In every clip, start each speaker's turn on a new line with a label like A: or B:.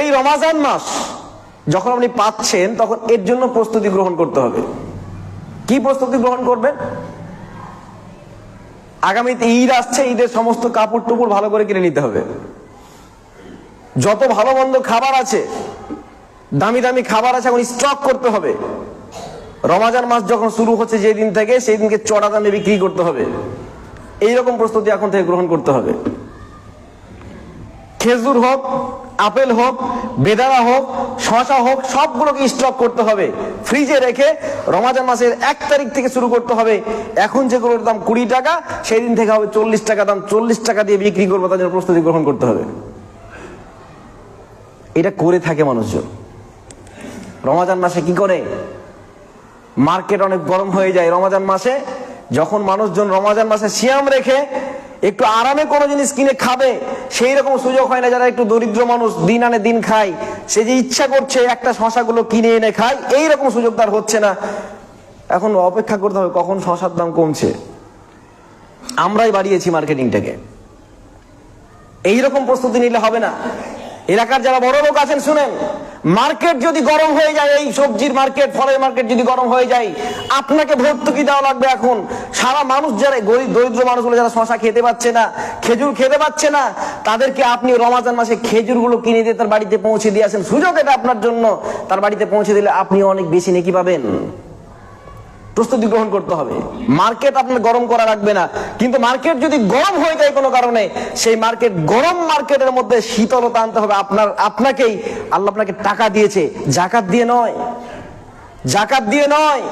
A: এই রমাজান মাস, যখন আপনি পাচ্ছেন, তখন এর জন্য প্রস্তুতি গ্রহণ করতে হবে। কি প্রস্তুতি গ্রহণ করবেন? আগামীতে ঈদ আসছে, ঈদের সমস্ত কাপড় টুপুর ভালো করে কিনে নিতে হবে। যত ভালো মন্দ খাবার আছে, দামি দামি খাবার আছে, এখন স্টক করতে হবে। রমাজান মাস যখন শুরু হচ্ছে যেই দিন থেকে সেই দিনকে চড়া দামে বিক্রি করতে হবে। এইরকম প্রস্তুতি এখন থেকে গ্রহণ করতে হবে। খেজুর হোক, আপেল হোক, বেদানা হোক শশা হোক, সবগুলোকে স্টক করতে হবে। ফ্রিজে রেখে রমাজান মাসের এক তারিখ থেকে শুরু করতে হবে। এখন যেগুলোর দাম কুড়ি টাকা সেই দিন থেকে হবে চল্লিশ টাকা দাম। চল্লিশ টাকা দিয়ে বিক্রি করব জন্য প্রস্তুতি গ্রহণ করতে হবে। এটা করে থাকে মানুষজন। রমাজান মাসে কি করে? মার্কেট অনেক গরম হয়ে যায়। রমাজান মাসে যখন মানুষজন রমাজান মাসে সিয়াম রেখে একটু আরামে কোনো জিনিস কিনে খাবে, সেই রকম সুযোগ হয় না যারা একটু দরিদ্র মানুষ, দিন আনে দিন খায়। সে যে ইচ্ছা করছে একটা শশাগুলো কিনে এনে খায়, এই রকম সুযোগ তার হচ্ছে না। এখন অপেক্ষা করতে হবে কখন শশার দাম কমছে। আমরাই বাড়িয়েছি মার্কেটিংটাকে। এইরকম প্রস্তুতি নিলে হবে না। এলাকার যারা বড় লোক আছেন, শুনেন। মার্কেট যদি গরম হয়ে যায়, এই সবজির মার্কেট, ফলের মার্কেট যদি গরম হয়ে যায়, আপনাকে ভর্তুকি দেওয়া লাগবে এখন। সারা মানুষ যারা গরিব, দরিদ্র মানুষগুলো যারা শশা খেতে পাচ্ছে না, খেজুর খেতে পাচ্ছে না, তাদেরকে আপনি রমাজান মাসে খেজুরগুলো কিনে দিয়ে তার বাড়িতে পৌঁছে দিয়ে আসেন। সুযোগ এটা আপনার জন্য। তার বাড়িতে পৌঁছে দিলে আপনি অনেক বেশি নেকি পাবেন। প্রস্তুতি গ্রহণ করতে হবে। মার্কেট আপনার গরম করা রাখবে না। কিন্তু মার্কেট যদি গরম হয়ে যায় কোনো কারণে, সেই মার্কেট, গরম মার্কেটের মধ্যে শীতলতা আনতে হবে। আপনার, আপনাকেই, আল্লাহ আপনাকে টাকা দিয়েছে। জাকাত দিয়ে নয়। জাকাত দিয়ে নয়।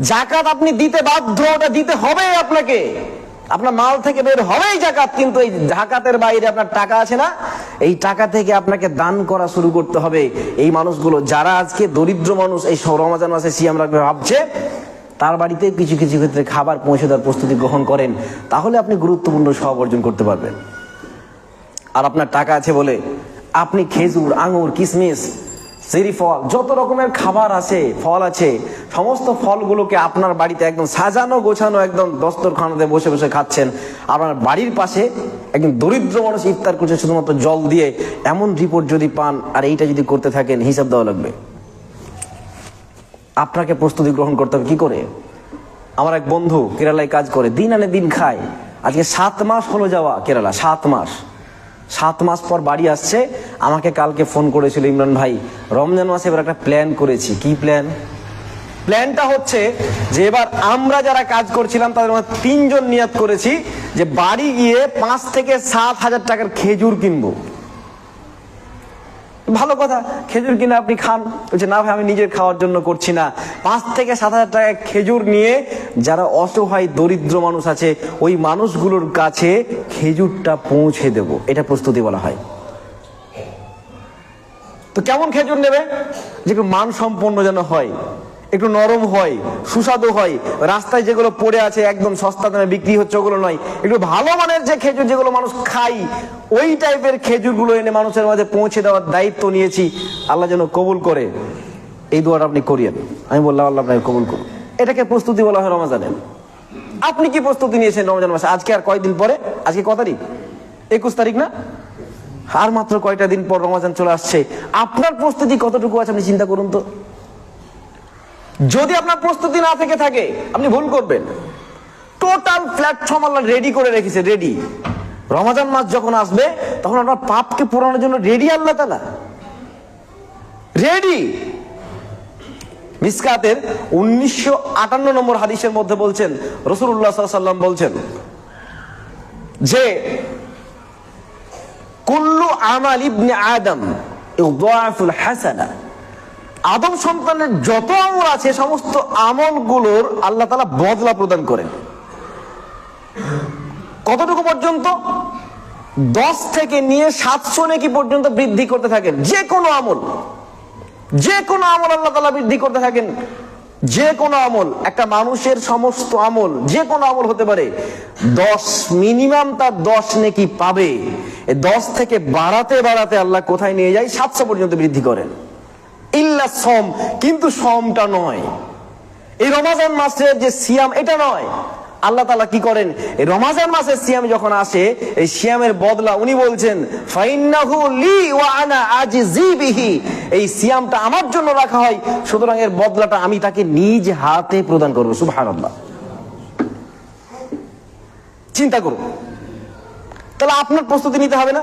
A: জাকাত আপনি দিতে বাধ্য, ওটা দিতে হবে আপনাকে। আপনার মাল থেকে বের হবেই জাকাত, কিন্তু এই জাকাতের বাইরে আপনার টাকা আছে না। এই টাকা থেকে আপনাকে দান করা শুরু করতে হবে। এই মানুষগুলো, যারা আজকে দরিদ্র মানুষ, এই রমাজান মাসে সিয়াম রাখবে, ভাবছে তার বাড়িতে কিছু কিছু ক্ষেত্রে খাবার পৌঁছে দেওয়ার প্রস্তুতি গ্রহণ করেন, তাহলে আপনি গুরুত্বপূর্ণ সব অর্জন করতে পারবেন। আর আপনার টাকা আছে বলে আপনি খেজুর, আঙুর কিশমিশ সেরি ফল, যত রকমের খাবার আছে, ফল আছে, সমস্ত ফলগুলোকে আপনার বাড়িতে একদম সাজানো, গোছানো, একদম দস্তরখানাতে বসে বসে খাচ্ছেন। আপনার বাড়ির পাশে একদম দরিদ্র মানুষ ইফতার করছে শুধুমাত্র জল দিয়ে, এমন রিপোর্ট যদি পান, আর এইটা যদি করতে থাকেন, হিসাব দেওয়া লাগবে। আপনাকে প্রস্তুতি গ্রহণ করতে হবে। কি করে? আমার এক বন্ধু কেরালায় কাজ করে, দিন আনে দিন খায়। আজকে সাত মাস হলো যাওয়া কেরালা, সাত মাস। সাত মাস পর বাড়ি আসছে, আমাকে কালকে ফোন করেছিল, ইমরান ভাই, রমজান মাসে এবার একটা প্ল্যান করেছি। কি প্ল্যান প্ল্যানটা হচ্ছে যে এবার আমরা যারা কাজ করছিলাম, তাদের মধ্যে তিনজন নিয়াত করেছি যে বাড়ি গিয়ে পাঁচ থেকে সাত হাজার টাকার খেজুর কিনবো। ভালো কথা, খেজুর কিনে আপনি খান। বলছে, না ভাই, আমি নিজের খাওয়ার জন্য করছি না। পাঁচ থেকে সাত হাজার টাকা খেজুর নিয়ে যারা অসহায়, দরিদ্র মানুষ আছে, ওই মানুষগুলোর কাছে খেজুরটা পৌঁছে দেব। এটা প্রস্তুতি বলা হয়। তো কেমন খেজুর নেবে? যে মান সম্পন্ন যেন হয়। একটু নরম হয়, সুস্বাদু হয়। রাস্তায় যেগুলো পড়ে আছে, একদম সস্তা দামে বিক্রি হচ্ছে, ওগুলো নয়। একটু ভালো মানের যে খেজুর যেগুলো মানুষ খাই ওই টাইপের খেজুরগুলো এনে মানুষের মাঝে পৌঁছে দেওয়ার দায়িত্ব নিয়েছি। আল্লাহ যেন কবুল করে। এই দোয়াটা আপনি করিয়েন। আমি বললাম, আল্লাহ আপনাকে কবুল করুন এটাকে প্রস্তুতি বলা হয় রমাজানে আপনি কি প্রস্তুতি নিয়েছেন রমজান মাসে? আজকে আর কয়দিন পরে? আজকে ক তারিখ? একুশ তারিখ না? আর মাত্র কয়টা দিন পর রমাজান চলে আসছে। আপনার প্রস্তুতি কতটুকু আছে আপনি চিন্তা করুন তো। যদি আপনার প্রস্তুতি না থেকে থাকে, আপনি ভুল করবেন। টোটাল প্ল্যাটফর্ম আল্লাহ রেডি করে রেখেছে রেডি রমাজান মাস যখন আসবে, তখন আপনার পাপকে পুরানোর জন্য রেডি আল্লাহ তালা। রেডি মিসকাতের উনিশশো আটান্ন নম্বর হাদিসের মধ্যে বলছেন রসুল্লাহ সাল্লাম বলছেন, যে, কুল্লু আমাল ইবনে আদম হাসানা। আদম সন্তানের যত আমল আছে, সমস্ত আমলগুলোর আল্লাহ তালা বদলা প্রদান করেন। কতটুকু পর্যন্ত? দশ থেকে নিয়ে সাতশো নাকি পর্যন্ত বৃদ্ধি করতে থাকেন। যে কোনো আমল। যে কোনো আমল আল্লাহ তালা বৃদ্ধি করতে থাকেন। যে কোনো আমল, একটা মানুষের সমস্ত আমল, যে কোনো আমল হতে পারে। দশ, মিনিমাম তার দশ নাকি পাবে। দশ থেকে বাড়াতে বাড়াতে আল্লাহ কোথায় নিয়ে যায়? সাতশো পর্যন্ত বৃদ্ধি করেন। ইল্লা সম, কিন্তু সমটা নয়। এই রমাজান মাসের যে সিয়াম, এটা নয়। আল্লাহ তালা কি করেন? এই রমাজান মাসের সিয়াম যখন আসে, এই সিয়ামের বদলা উনি বলছেন এই সিয়ামটা আমার জন্য রাখা হয়, সুতরাং এর বদলাটা আমি তাকে নিজ হাতে প্রদান করব। সুবহানাল্লাহ। চিন্তা করুন। তাহলে আপনার প্রস্তুতি নিতে হবে না?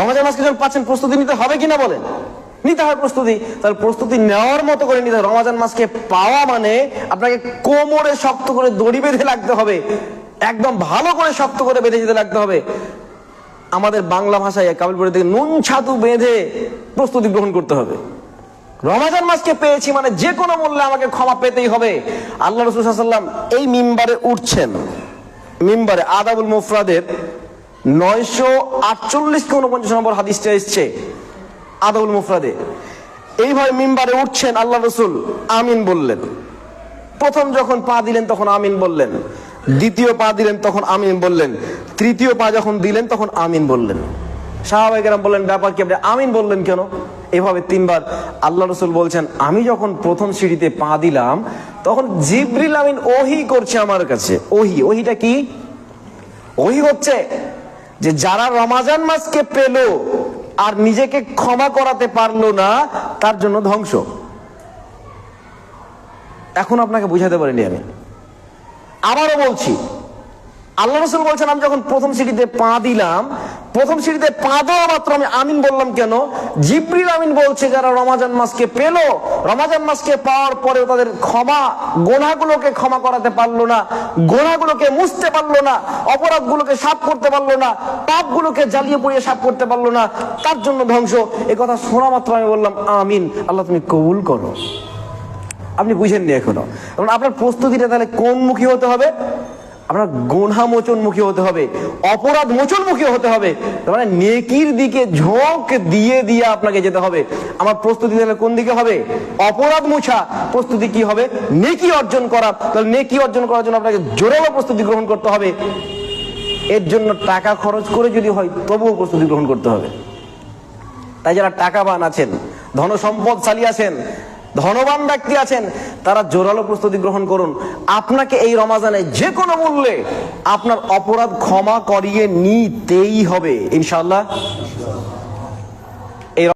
A: রমাজান মাসকে যখন পাচ্ছেন, প্রস্তুতি নিতে হবে কিনা বলেন? নিতে হয় প্রস্তুতি। তাহলে প্রস্তুতি নেওয়ার মতো করে নিতে রমাজান মাসকে পাওয়া মানে আপনাকে কোমরে শক্ত করে দড়ি বেঁধে লাগতে হবে। একদম ভালো করে শক্ত করে বেঁধে যেতে লাগতে হবে। আমাদের বাংলা ভাষায় কাবিলপুরে থেকে নুন ছাতু বেঁধে প্রস্তুতি গ্রহণ করতে হবে। রমাজান মাসকে পেয়েছি মানে যে কোনো মূল্যে আমাকে ক্ষমা পেতেই হবে। আল্লাহ রসুল সাল্লাম এই মিম্বারে উঠছেন। মিম্বারে আদাবুল মুফরাদের নয়শো আটচল্লিশ কি উনপঞ্চাশ নম্বর হাদিসটা এসছে। আদাবুল মুফরাদে। এইভাবে মিম্বারে উঠছেন আল্লাহ রসুল, আমিন বললেন। প্রথম যখন পা দিলেন তখন আমিন বললেন। দ্বিতীয় পা দিলেন তখন আমিন বললেন। তৃতীয় পা যখন দিলেন তখন আমিন বললেন। সাহাবাহিকেরাম বললেন, ব্যাপার কি আপনি আমিন বললেন কেন? এভাবে তিনবার আল্লাহ রসুল বলছেন, আমি যখন প্রথম সিঁড়িতে পা দিলাম, তখন জিব্রিল আমিন ওহি করছে আমার কাছে। ওহি, ওহিটা কি? ওহি হচ্ছে যে যারা রমাজান মাসকে পেল আর নিজেকে ক্ষমা করাতে পারল না, তার জন্য ধ্বংস। এখন আপনাকে বুঝাতে পারিনি আমি। আবারও বলছি, আল্লাহ রসুল বলছেন, আমি যখন প্রথম সিটিতে পা দিলাম প্রথম সিঁড়িতে পা দেওয়া মাত্র আমি আমিন বললাম কেন? জিব্রিল আমিন বলছে যারা রমাজান মাসকে পেল, রমাজান মাসকে পাওয়ার পরেও তাদের ক্ষমা, গোনাগুলোকে ক্ষমা করাতে পারল না, গোনাগুলোকে মুছতে পারল না, অপরাধগুলোকে সাফ করতে পারল না, পাপগুলোকে জ্বালিয়ে পুড়িয়ে সাফ করতে পারল না, তার জন্য ধ্বংস। এ কথা শোনা মাত্র আমি বললাম, আমিন, আল্লাহ তুমি কবুল করো। আপনি বুঝেননি এখনও। আপনার প্রস্তুতিটা তাহলে কোন মুখী হতে হবে? আপনার গোনা মোচন মুখী হতে হবে, অপরাধ মোচন মুখী হতে হবে। মানে নেকির দিকে ঝোঁক দিয়ে দিয়ে আপনাকে যেতে হবে। আমার প্রস্তুতি তাহলে কোন দিকে হবে? অপরাধ মোছা, প্রস্তুতি কি হবে? নেকি অর্জন করা। তাহলে নেকি অর্জন করার জন্য আপনাকে জোরালো প্রস্তুতি গ্রহণ করতে হবে। এর জন্য টাকা খরচ করে যদি হয়, তবুও প্রস্তুতি গ্রহণ করতে হবে। তাই যারা টাকা বান আছেন ধন সম্পদশালী আছেন ধনবান ব্যক্তি আছেন, তারা জোরালো প্রস্তুতি গ্রহণ করুন। আপনাকে এই রমাজানে যে কোনো মূল্যে আপনার অপরাধ ক্ষমা করিয়ে নিতেই হবে ইনশাল্লাহ